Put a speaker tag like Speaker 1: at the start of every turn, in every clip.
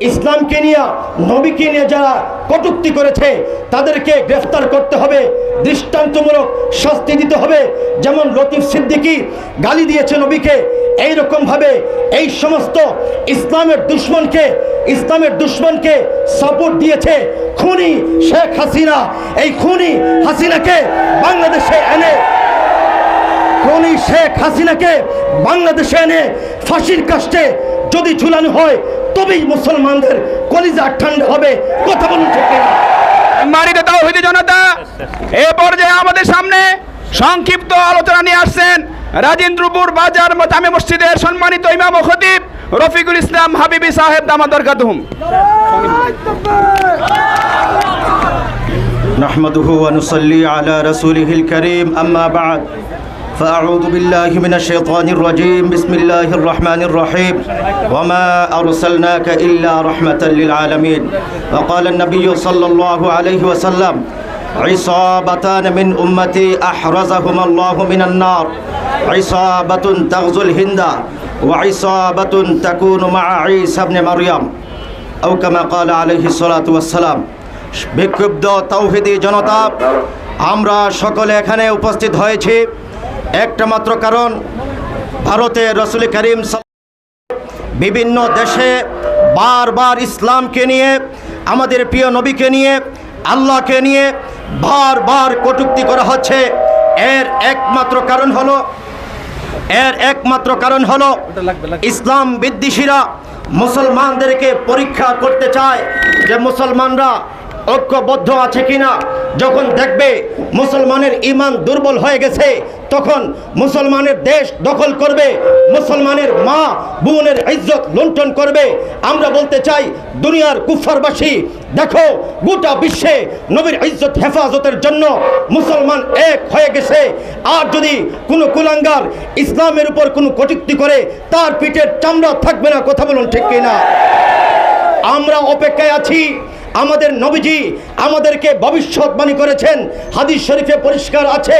Speaker 1: ইসলামকে নিয়ে, নবীকে নিয়ে যারা কটুক্তি করেছে, তাদেরকে গ্রেফতার করতে হবে, দৃষ্টান্তমূলক শাস্তি দিতে হবে। যেমন লতিফ সিদ্দিকী গালি দিয়েছে নবীকে এই ভাবে এই সমস্ত ইসলামের দুশ্মনকে ইসলামের দুশ্মনকে সাপোর্ট দিয়েছে খুনি শেখ হাসিনা। এই খুনি হাসিনাকে বাংলাদেশে এনে, খুনি শেখ হাসিনাকে বাংলাদেশে এনে ফাঁসির কাষ্টে যদি ঝুলানো হয় তবেই মুসলমানদের কলিজা ঠান্ডা হবে কথা বলুন ঠিক কিনা?
Speaker 2: মারিতে তাওহিদি জনতা এ পর্যায়ে আমাদের সামনে সংক্ষিপ্ত আলোচনা নিয়ে আসছেন রাজেন্দ্রপুর বাজার জামে মসজিদের সম্মানিত ইমাম ও খতিব রফিকুল ইসলাম হাবিবি সাহেব দামাদর কাদুম
Speaker 3: نحمده ونصلي على رسوله الكريم أما بعد فأعوذ بالله من الشيطان الرجيم بسم الله الرحمن الرحيم وما أرسلناك إلا رحمة للعالمين وقال النبي صلى الله عليه وسلم عصابتان من أمتي أحرزهما الله من النار عصابة تغزو الهند وعصابة تكون مع عيسى بن مريم أو كما قال عليه الصلاة والسلام বিক্ষুব্ধ তৌহিদি জনতা আমরা সকলে এখানে উপস্থিত হয়েছি একটা মাত্র কারণ, ভারতে রসুল করিম বিভিন্ন দেশে বারবার ইসলামকে নিয়ে, আমাদের প্রিয় নবীকে নিয়ে, আল্লাহকে নিয়ে বারবার কটূক্তি করা হচ্ছে। এর একমাত্র কারণ হলো, এর একমাত্র কারণ হলো ইসলাম বিদ্বেষীরা মুসলমানদেরকে পরীক্ষা করতে চায় যে মুসলমানরা ঐক্যবদ্ধ আছে কিনা? যখন দেখবে মুসলমানের ইমান দুর্বল হয়ে গেছে, তখন মুসলমানের দেশ দখল করবে, মুসলমানের মা বোনের ইজ্জত লুণ্ঠন করবে। আমরা বলতে চাই, দুনিয়ার কুফারবাসী, দেখো, গোটা বিশ্বে নবীর ইজ্জত হেফাজতের জন্য মুসলমান এক হয়ে গেছে। আর যদি কোনো কুলাঙ্গার ইসলামের উপর কোনো কটূক্তি করে, তার পিঠের চামড়া থাকবে না, কথা বলুন ঠিক কিনা? আমরা অপেক্ষায় আছি। আমাদের নবীজি আমাদেরকে ভবিষ্যৎবাণী করেছেন। হাদিস শরীফে পরিষ্কার আছে।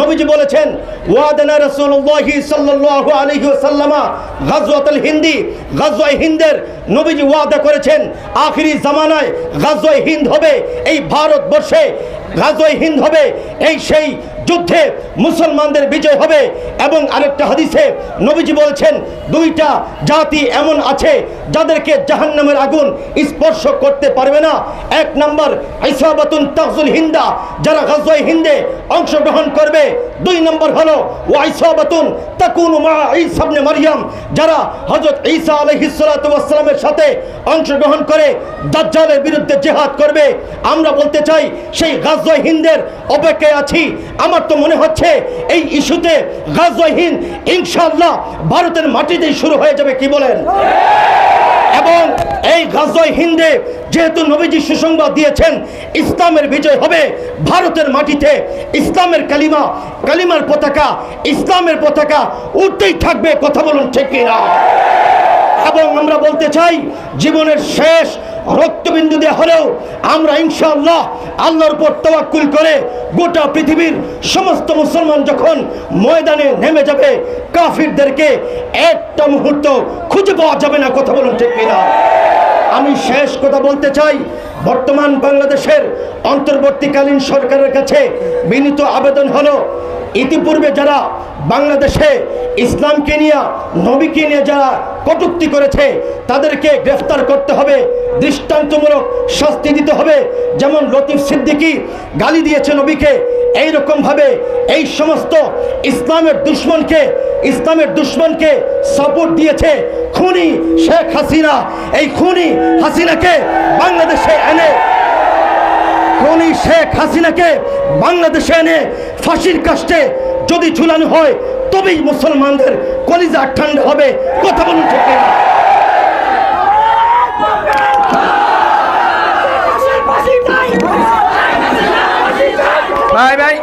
Speaker 3: নবীজি বলেছেন, ওয়াদানা রাসূলুল্লাহি সাল্লাল্লাহু আলাইহি ওয়াসাল্লামা গাজওয়াতুল হিন্দি। গাজওয়াই হিন্দের নবীজি ওয়াদা করেছেন, আখিরি জামানায় গাজওয়াই হিন্দ হবে, এই ভারতবর্ষে গাজওয়াই হিন্দ হবে, এই সেই যুদ্ধে মুসলমানদের বিজয় হবে এবং আরেকটা হাদিসে নবীজি বলছেন, দুইটা জাতি এমন আছে যাদেরকে জাহান্নামের আগুন স্পর্শ করতে পারবে না। এক নম্বর ইসাবাতুন তাকজুল হিন্দা, যারা গাজওয়ায়ে হিন্দে অংশগ্রহণ করবে। দুই নম্বর হলো ওয়াইসাবাতুন তাকুনু মা ঈসা ইবনে মারইয়াম যারা হযরত ঈসা আলাইহিস সালাতু ওয়াস সালামের সাথে অংশগ্রহণ করে দাজ্জালের বিরুদ্ধে জিহাদ করবে। আমরা বলতে চাই, সেই গাজওয়ায়ে হিন্দের অপেক্ষায় আছি। আমার তো মনে হচ্ছে এই ইস্যুতে গাজওয়ায়ে হিন্দ ইনশাআল্লাহ ভারতের মাটিতেই শুরু হয়ে যাবে, কি বলেন? এবং এই গাজওয়ায়ে হিন্দে যেহেতু নবীজি সুসংবাদ দিয়েছেন, ইসলামের বিজয় হবে ভারতের মাটিতে, ইসলামের কালিমা, কালিমার পতাকা, ইসলামের পতাকা উঠতেই থাকবে, কথা বলুন ঠিক এবং আমরা বলতে চাই, জীবনের শেষ দিয়ে হলেও আমরা ইনশাআল্লাহ আল্লাহর উপর তওয়াক্কুল করে গোটা পৃথিবীর সমস্ত মুসলমান যখন ময়দানে নেমে যাবে, কাফিরদেরকে একটা মুহূর্ত খুঁজে পাওয়া যাবে না, কথা বলুন ঠিক কিনা? আমি শেষ কথা বলতে চাই, বর্তমান বাংলাদেশের অন্তর্বর্তীকালীন সরকারের কাছে বিনীত আবেদন হলো, ইতিপূর্বে যারা বাংলাদেশে ইসলামকে নিয়ে, নবীকে নিয়ে যারা কটূক্তি করেছে, তাদেরকে গ্রেফতার করতে হবে, দৃষ্টান্তমূলক শাস্তি দিতে হবে। যেমন লতিফ সিদ্দিকী গালি দিয়েছে নবীকে এই ভাবে এই সমস্ত ইসলামের দুশ্মনকে ইসলামের দুশ্মনকে সাপোর্ট দিয়েছে খুনি শেখ হাসিনা। এই খুনি হাসিনাকে বাংলাদেশে এনে, খুনি শেখ হাসিনাকে বাংলাদেশে এনে ফাঁসির কাষ্টে যদি ঝুলানো হয় তবেই মুসলমানদের কলিজা ঠান্ডা হবে কথা বলুন ঠিক না
Speaker 2: ভাই ভাই